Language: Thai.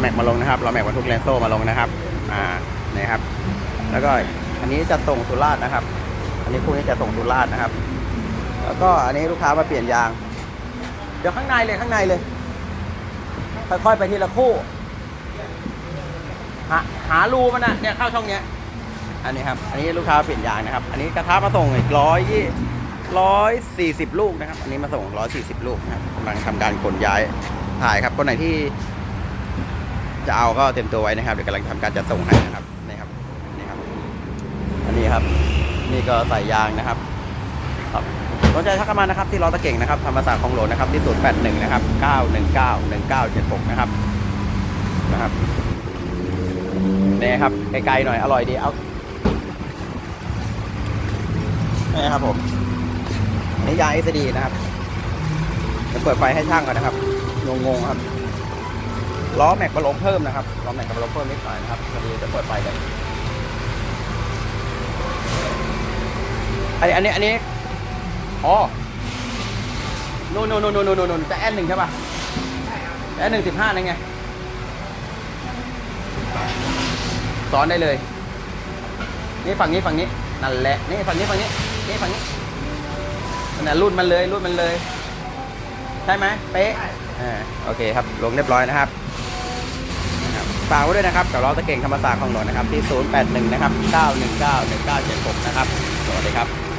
แม็กมาลงนะครับล้อแม็กบรรทุกแลนโซ่มาลงนะครับอ่านี่ครับ แล้วก็อันนี้จะส่งสุราษฎร์นะครับ อันนี้คู่นี้จะส่งสุราษฎร์นะครับ แล้วก็อันนี้ลูกค้ามาเปลี่ยนยาง เดี๋ยวข้างในเลยข้างในเลย ค่อยๆไปทีละคู่หาหารูมันนะเนี่ยเข้าช่องเนี้ยอันนี้ครับ อันนี้ลูกค้าเปลี่ยนยางนะครับ อันนี้กระทะมาส่งอีกร้อยยี่ร้อยสี่สิบลูกนะครับ อันนี้มาส่งร้อยสี่สิบลูกนะครับกำลังทำการขนย้ายถ่ายครับคนไหนที่ จะเอาก็เต็มตัวไว้นะครับเดี๋ยวกำลังทำการจัดส่งให้นะครับนี่ครับนี่ครับ อันนี้ครับ นี่ก็ใส่ยางนะครับครับสนใจทักมานะครับที่ล้อตะเก่งนะครับธรรมศาสตร์ของหลวงนะครับที่081นะครับ919 1976นะครับนะครับนี่ครับไกลๆหน่อยอร่อยดีเอานี่ครับผมนี่ยาง SD นะครับจะเปิดไฟให้ช่างก่อนนะครับงงๆครับ ล้อแม็กมาลงเพิ่มนะครับล้อแม็กมาลงเพิ่มนิดหน่อยนะครับพอดีจะเปิดไฟกันอันนี้อันนี้อันนี้อ๋อนู่นนู่นนู่นนู่นนู่นจะแอนหนึ่งใช่ป่ะแอนหนึ่งสิบห้านั่นไงสอนได้เลย นี่ฝั่งนี้ฝั่งนี้นั่นแหละนี่ฝั่งนี้ฝั่งนี้นี่ฝั่งนี้นั่นนะรุ่นมันเลยรุ่นมันเลย ใช่ไหมเป๊ะ อ่าโอเคครับลงเรียบร้อยนะครับฝากไว้ด้วยนะครับกับล้อตะเก่งธรรมศาสตร์ของหนนนะครับที่ 081 นะครับ 919 1976 นะครับ สวัสดีครับ